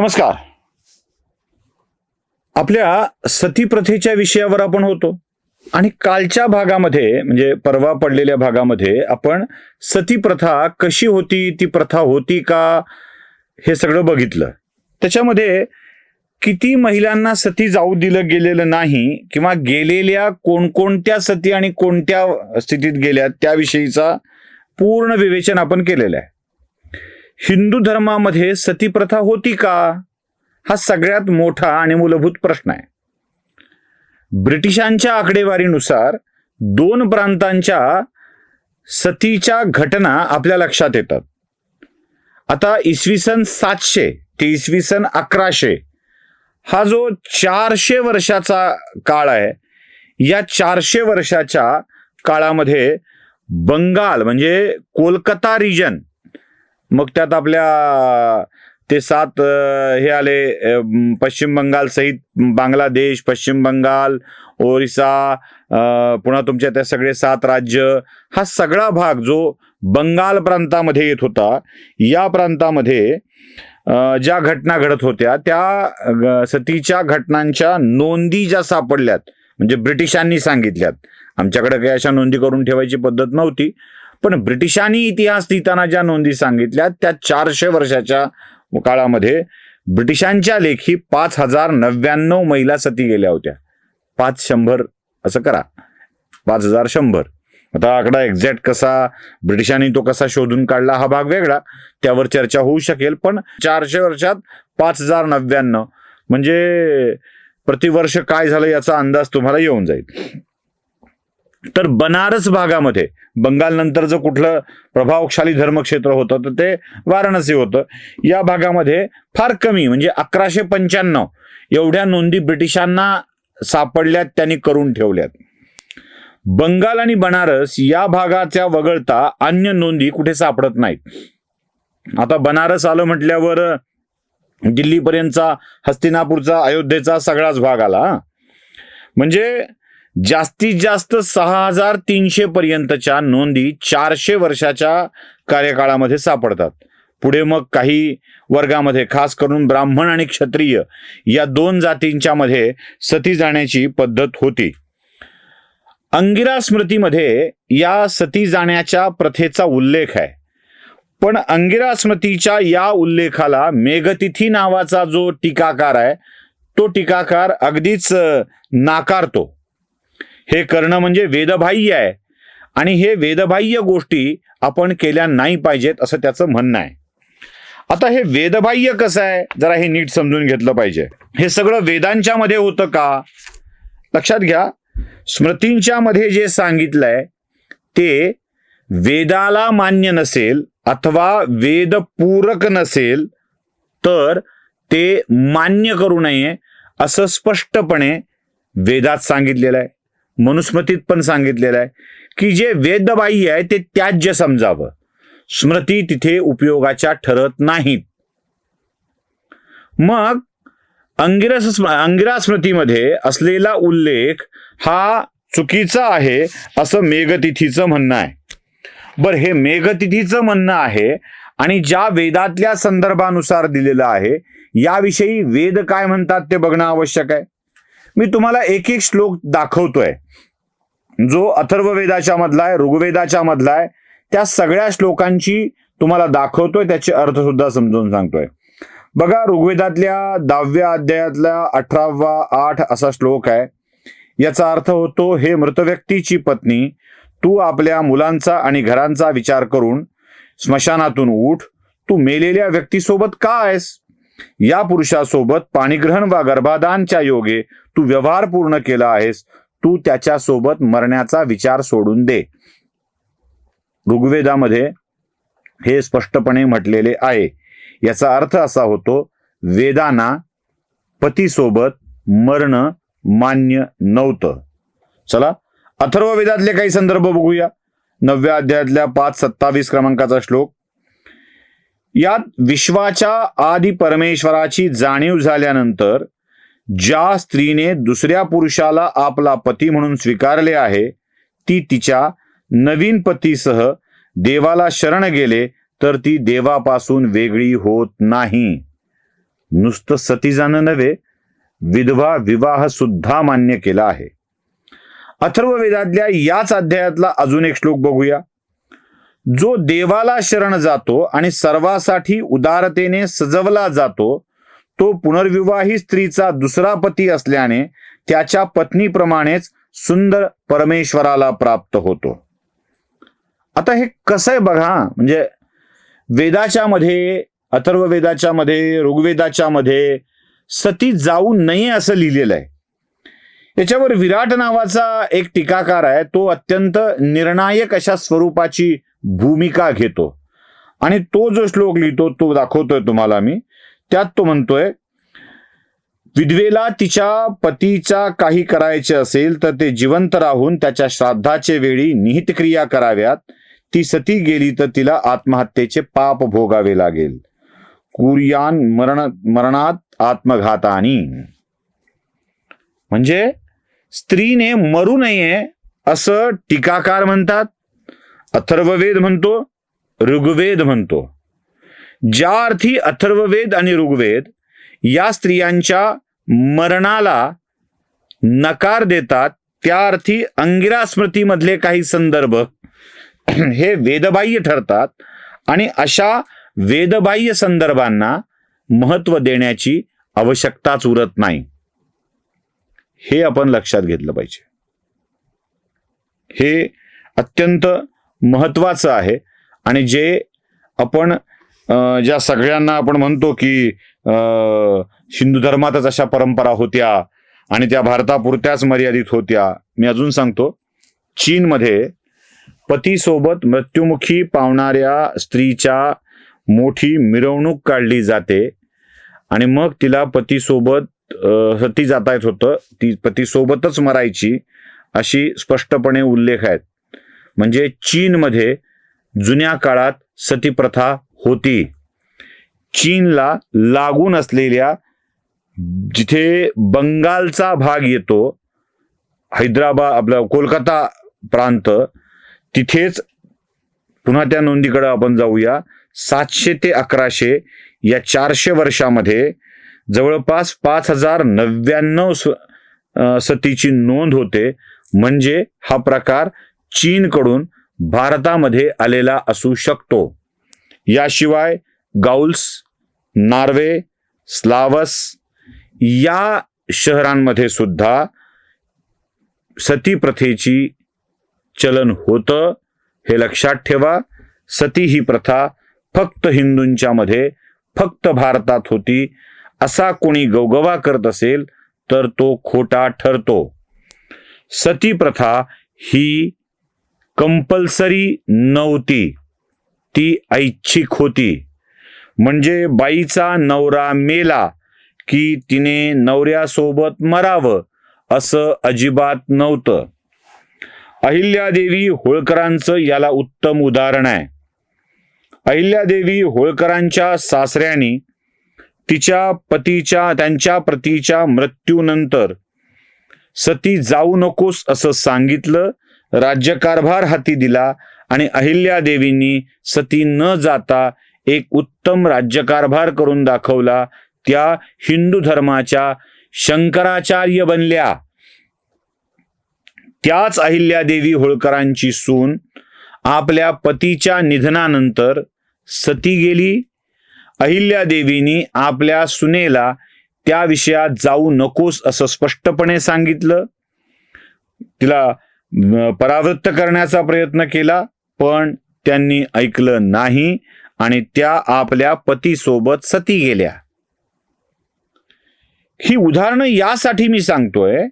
नमस्कार. आपल्या सती प्रथेच्या विषयावर आपण होतो. आणि कालच्या भागामध्ये म्हणजे परवा पडलेल्या भागामध्ये आपण सती प्रथा कशी होती ती प्रथा होती का हे सगळं बघितलं. त्याच्यामध्ये किती महिलांना सती जाऊ दिलं गेलेलं नाही किंवा गेलेल्या कोणकोणत्या सती आणि कोणत्या स्थितीत गेल्या त्याविषयीचा पूर्ण विवेचन आपण केलेलं आहे. हिंदू धर्मामध्ये सती प्रथा होती का? हा सगळ्यात मोठा आणि मूलभूत प्रश्न आहे. ब्रिटिशांच्या आकडेवारीनुसार दोन प्रांतांच्या सतीच्या घटना आपल्या लक्षात येतात. आता इसवी सन सातशे ते इसवी सन अकराशे हा जो चारशे वर्षाचा काळ आहे या चारशे वर्षाच्या काळामध्ये बंगाल म्हणजे कोलकाता रिजन मग त्यात आपल्या ते सात हे आले पश्चिम बंगाल सहित बांगलादेश पश्चिम बंगाल ओरिसा पुन्हा तुमच्या त्या सगळे सात राज्य हा सगळा भाग जो बंगाल प्रांतामध्ये येत होता या प्रांतामध्ये ज्या घटना घडत होत्या त्या सतीच्या घटनांच्या नोंदी ज्या सापडल्यात म्हणजे ब्रिटिशांनी सांगितल्यात आमच्याकडे काही अशा नोंदी करून ठेवायची पद्धत नव्हती पण ब्रिटिशांनी इतिहास लिहिताना ज्या नोंदी सांगितल्या त्या चारशे वर्षाच्या काळामध्ये ब्रिटिशांच्या लेखी पाच हजार नव्याण्णव महिला सती गेल्या होत्या. पाच शंभर असं करा. पाच हजार शंभर. आता आकडा एक्झॅक्ट कसा ब्रिटिशांनी तो कसा शोधून काढला हा भाग वेगळा. त्यावर चर्चा होऊ शकेल पण चारशे वर्षात पाच हजार नव्याण्णव. म्हणजे प्रतिवर्ष काय झालं याचा अंदाज तुम्हाला येऊन जाईल. तर बनारस भागामध्ये बंगाल जर कुठलं प्रभावशाली धर्मक्षेत्र होतं तर ते वाराणसी होतं. या भागामध्ये फार कमी म्हणजे अकराशे पंच्याण्णव एवढ्या नोंदी ब्रिटिशांना सापडल्यात त्यांनी करून ठेवल्यात. बंगाल आणि बनारस या भागाच्या वगळता अन्य नोंदी कुठे सापडत नाहीत. आता बनारस आलं म्हटल्यावर दिल्लीपर्यंतचा हस्तिनापूरचा अयोध्येचा सगळाच भाग आला म्हणजे जास्तीत जास्त सहा हजार तीनशे पर्यंतच्या नोंदी चारशे वर्षाच्या कार्यकाळामध्ये सापडतात. पुढे मग काही वर्गामध्ये खास करून ब्राह्मण आणि क्षत्रिय या दोन जातींच्या मध्ये सती जाण्याची पद्धत होती. अंगिरा स्मृतीमध्ये या सती जाण्याच्या प्रथेचा उल्लेख आहे. पण अंगिरा स्मृतीच्या या उल्लेखाला मेघतिथी नावाचा जो टीकाकार आहे तो टीकाकार अगदीच नाकारतो. हे करणं म्हणजे वेदबाह्य आहे. आणि हे वेदबाह्य गोष्टी आपण केल्या नाही पाहिजेत असं त्याचं म्हणणं आहे. आता हे वेदबाह्य कसं आहे? जरा हे नीट समजून घेतलं पाहिजे. हे सगळं वेदांच्या मध्ये होतं का? लक्षात घ्या. स्मृतींच्या मध्ये जे सांगितलंय ते वेदाला मान्य नसेल अथवा वेदपूरक नसेल तर ते मान्य करू नये असं स्पष्टपणे वेदात सांगितलेलं आहे. मनुस्मृतीत पण सांगितलेलं आहे की जे वेदबाह्य आहे ते त्याज्य समजावं. स्मृती तिथे उपयोगाच्या ठरत नाहीत. मग अंगिरस अंगिरा स्मृतीमध्ये असलेला उल्लेख हा चुकीचा आहे असं मेघतिथीचं म्हणणं आहे. बर हे मेघतिथीचं म्हणणं आहे आणि ज्या वेदातल्या संदर्भानुसार दिलेलं आहे याविषयी वेद काय म्हणतात ते बघणं आवश्यक आहे. मी तुम्हाला एक एक श्लोक दाखवतोय. जो अथर्व वेदाच्या मधला आहे ऋग्वेदाच्या मधला आहे त्या सगळ्या श्लोकांची तुम्हाला दाखवतोय त्याचे अर्थ सुद्धा समजून सांगतोय. बघा ऋग्वेदातल्या दहाव्या अध्यायातल्या अठरावा आठ असा श्लोक आहे. याचा अर्थ होतो हे मृत व्यक्तीची पत्नी तू आपल्या मुलांचा आणि घरांचा विचार करून स्मशानातून उठ. तू मेलेल्या व्यक्तीसोबत का आहेस? या पुरुषासोबत पाणीग्रहण वा गर्भाधानच्या योगे तू व्यवहार पूर्ण केला आहेस तू त्याच्यासोबत मरण्याचा विचार सोडून दे. ऋग्वेदामध्ये हे स्पष्टपणे म्हटलेले आहे. याचा अर्थ असा होतो वेदांना पतीसोबत मरणं मान्य नव्हतं. चला अथर्व वेदातले काही संदर्भ बघूया. नवव्या अध्यायातल्या पाच सत्तावीस क्रमांकाचा श्लोक. यात विश्वाच्या आदी परमेश्वराची जाणीव झाल्यानंतर ज्या स्त्रीने दुसऱ्या पुरुषाला आपला पती म्हणून स्वीकारले आहे ती तिच्या नवीन पतीसह देवाला शरण गेले तर ती देवापासून वेगळी होत नाही. नुसतं सतीजानं नव्हे विधवा विवाह सुद्धा मान्य केला आहे. अथर्ववेदातल्या याच अध्यायातला अजून एक श्लोक बघूया. जो देवाला शरण जातो आणि सर्वासाठी उदारतेने सजवला जातो तो पुनर्विवाही स्त्रीचा दुसरा पती असल्याने त्याच्या पत्नीप्रमाणेच सुंदर परमेश्वराला प्राप्त होतो. आता हे कसं आहे बघा म्हणजे वेदाच्या मध्ये अथर्व वेदाच्या मध्ये ऋग्वेदाच्या मध्ये सती जाऊ नये असं लिहिलेलं आहे. याच्यावर विराट नावाचा एक टीकाकार आहे तो अत्यंत निर्णायक अशा स्वरूपाची भूमिका घेतो. आणि तो जो श्लोक लिहितो तो दाखवतोय तुम्हाला मी. त्यात तो म्हणतोय विधवेला तिच्या पतीचा काही करायचे असेल तर ते जिवंत राहून त्याच्या श्राद्धाचे वेळी निहित क्रिया कराव्यात. ती सती गेली तर तिला आत्महत्येचे पाप भोगावे लागेल. कुर्यान मरण मरणात आत्मघातानी. म्हणजे स्त्रीने मरू नये असं टीकाकार म्हणतात अथर्ववेद म्हणतो ऋग्वेद म्हणतो. ज्या अर्थी अथर्ववेद आणि ऋग्वेद या स्त्रियांच्या मरणाला नकार देतात त्या अर्थी अंगिरा स्मृतीमधले काही संदर्भ हे वेदबाह्य ठरतात आणि अशा वेदबाह्य संदर्भांना महत्त्व देण्याची आवश्यकताच उरत नाही. हे आपण लक्षात घेतलं पाहिजे. हे अत्यंत महत्वाचं आहे आणि जे आपण ज्या सगळ्यांना आपण म्हणतो की हिंदू धर्मातच अशा परंपरा होत्या आणि त्या भारतापुरत्याच मर्यादित होत्या. मी अजून सांगतो चीनमध्ये पतीसोबत मृत्युमुखी पावणाऱ्या स्त्रीच्या मोठी मिरवणूक काढली जाते आणि मग तिला पतीसोबत सती जाता येत होतं. ती पतीसोबतच मरायची अशी स्पष्टपणे उल्लेख आहेत. म्हणजे चीनमध्ये जुन्या काळात सती प्रथा होती. चीनला लागून असलेल्या जिथे बंगालचा भाग येतो हैदराबाद आपला कोलकाता प्रांत तिथेच पुन्हा त्या नोंदीकडे आपण जाऊया. सातशे ते अकराशे या चारशे वर्षामध्ये जवळपास पाच हजार नव्याण्णव स- सतीची नोंद होते. म्हणजे हा प्रकार चीनकडून भारतामध्ये आलेला असू शकतो. याशिवाय गाउल्स नार्वे स्लावस या शहरांमध्ये सुद्धा सती प्रथेची चलन होतं. हे लक्षात ठेवा. सती ही प्रथा फक्त हिंदूंच्या मध्ये फक्त भारतात होती. असा कोणी गवगवा करत असेल तर तो खोटा ठरतो. सती प्रथा ही कंपल्सरी नव्हती. ती ऐच्छिक होती. म्हणजे बाईचा नवरा मेला की तिने नवऱ्यासोबत मरावं असं अजिबात नव्हतं. अहिल्यादेवी होळकरांचं याला उत्तम उदाहरण आहे. अहिल्यादेवी होळकरांच्या सासऱ्यानी तिच्या पतीच्या त्यांच्या पतीच्या मृत्यूनंतर सती जाऊ नकोस असं सांगितलं राज्यकारभार हाती दिला आणि अहिल्यादेवींनी सती न जाता एक उत्तम राज्यकारभार करून दाखवला. त्या हिंदू धर्माच्या शंकराचार्य बनल्या. त्याच अहिल्यादेवी होळकरांची सून आपल्या पतीच्या निधनानंतर सती गेली. अहिल्यादेवीनी आपल्या सुनेला त्या विषयात जाऊ नकोस असं स्पष्टपणे सांगितलं. तिला परावृत्त करण्याचा प्रयत्न केला. पण त्यांनी ऐकलं नाही आणि त्या आपल्या पतीसोबत सती गेल्या. ही उदाहरणं यासाठी मी सांगतोय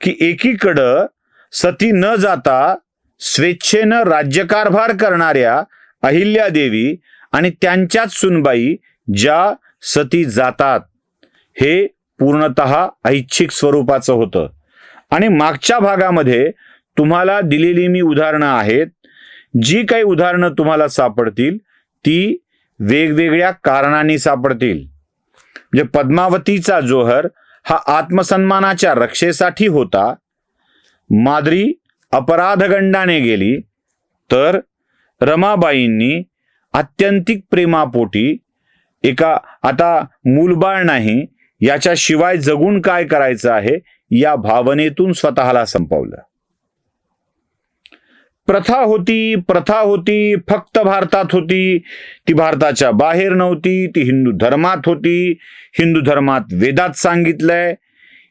की एकीकडं सती न जाता स्वेच्छेनं राज्यकारभार करणाऱ्या अहिल्यादेवी आणि त्यांच्याच सुनबाई ज्या सती जातात हे पूर्णत ऐच्छिक स्वरूपाचं होतं. आणि मागच्या भागामध्ये तुम्हाला दिलेली मी उदाहरणं आहेत जी काही उदाहरणं तुम्हाला सापडतील ती वेगवेगळ्या कारणांनी सापडतील. म्हणजे पद्मावतीचा जोहर हा आत्मसन्मानाच्या रक्षेसाठी होता. माद्री अपराधगंडाने गेली तर रमाबाईंनी आत्यंतिक प्रेमापोटी एका आता मूलबाळ नाही याच्याशिवाय जगून काय करायचं आहे या भावनेतून स्वतःला संपवलं. प्रथा होती प्रथा होती फक्त भारतात होती. ती भारताच्या बाहेर नव्हती ती हिंदू धर्मात होती. हिंदू धर्मात वेदात सांगितलंय.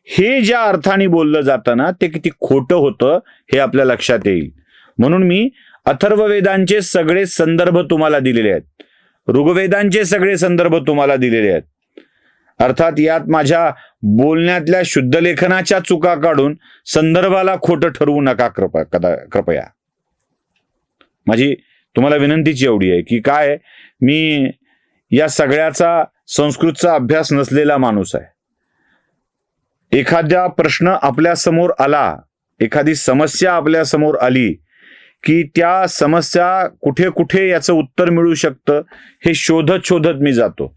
हे ज्या अर्थाने बोललं जातं ना ते किती खोटं होतं हे आपल्या लक्षात येईल. म्हणून मी अथर्ववेदांचे सगळे संदर्भ तुम्हाला दिलेले आहेत. ऋग्वेदांचे सगळे संदर्भ तुम्हाला दिलेले आहेत. अर्थात यात माझ्या बोलण्यातल्या शुद्ध लेखनाच्या चुका काढून संदर्भाला खोटं ठरवू नका कृपा कदा कृपया. माझी तुम्हाला विनंतीची एवढी आहे की काय मी या सगळ्याचा संस्कृतचा अभ्यास नसलेला माणूस आहे. एखाद्या प्रश्न आपल्यासमोर आला एखादी समस्या आपल्यासमोर आली की त्या समस्या कुठे कुठे याचं उत्तर मिळू शकतं हे शोधत शोधत मी जातो.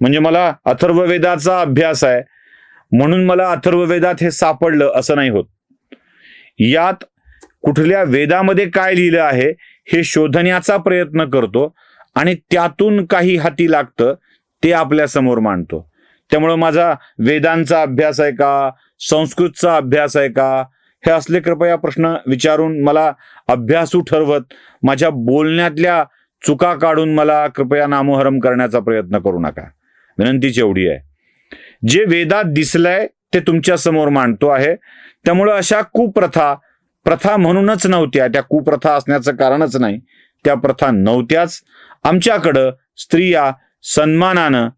म्हणजे मला अथर्ववेदाचा अभ्यास आहे. म्हणून मला अथर्ववेदात हे सापडलं असं नाही होत. यात कुठल्या वेदामध्ये काय लिहिलं आहे हे शोधण्याचा प्रयत्न करतो आणि त्यातून काही हाती लागतं ते आपल्यासमोर मांडतो. त्यामुळं माझा वेदांचा अभ्यास आहे का संस्कृतचा अभ्यास आहे का हे असले कृपया प्रश्न विचारून मला अभ्यासू ठरवत माझ्या बोलण्यातल्या चुका काढून मला कृपया नामोहरम करण्याचा प्रयत्न करू नका. विनंतीची एवढी आहे. जे वेदात दिसलंय ते तुमच्यासमोर मांडतो आहे. त्यामुळं अशा कुप्रथा प्रथा म्हणूनच नव्हत्या. त्या कुप्रथा असण्याचं कारणच नाही. त्या प्रथा नव्हत्याच. आमच्याकडं स्त्रिया सन्मानानं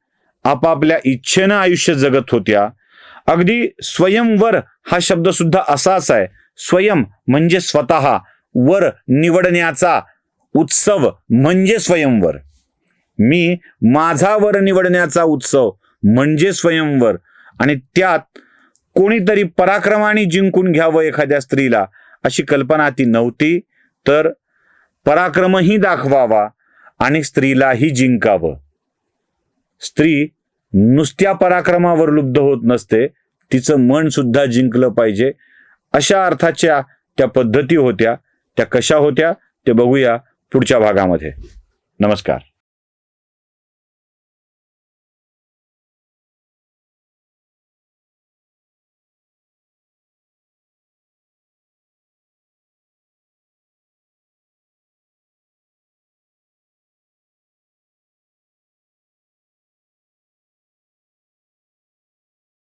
आपापल्या इच्छेनं आयुष्य जगत होत्या. अगदी स्वयंवर हा शब्द सुद्धा असाच आहे. स्वयं म्हणजे स्वतः. वर निवडण्याचा उत्सव म्हणजे स्वयंवर. मी माझा वर निवडण्याचा उत्सव म्हणजे स्वयंवर. आणि त्यात कोणीतरी पराक्रमाने जिंकून घ्यावं एखाद्या स्त्रीला. अशी कल्पना ती नव्हती तर पराक्रमही दाखवावा आणि स्त्रीलाही जिंकावं. स्त्री नुसत्या पराक्रमावर लुब्ध होत नसते तिचं मन सुद्धा जिंकलं पाहिजे. अशा अर्थाच्या त्या पद्धती होत्या त्या कशा होत्या ते बघूया पुढच्या भागामध्ये. नमस्कार.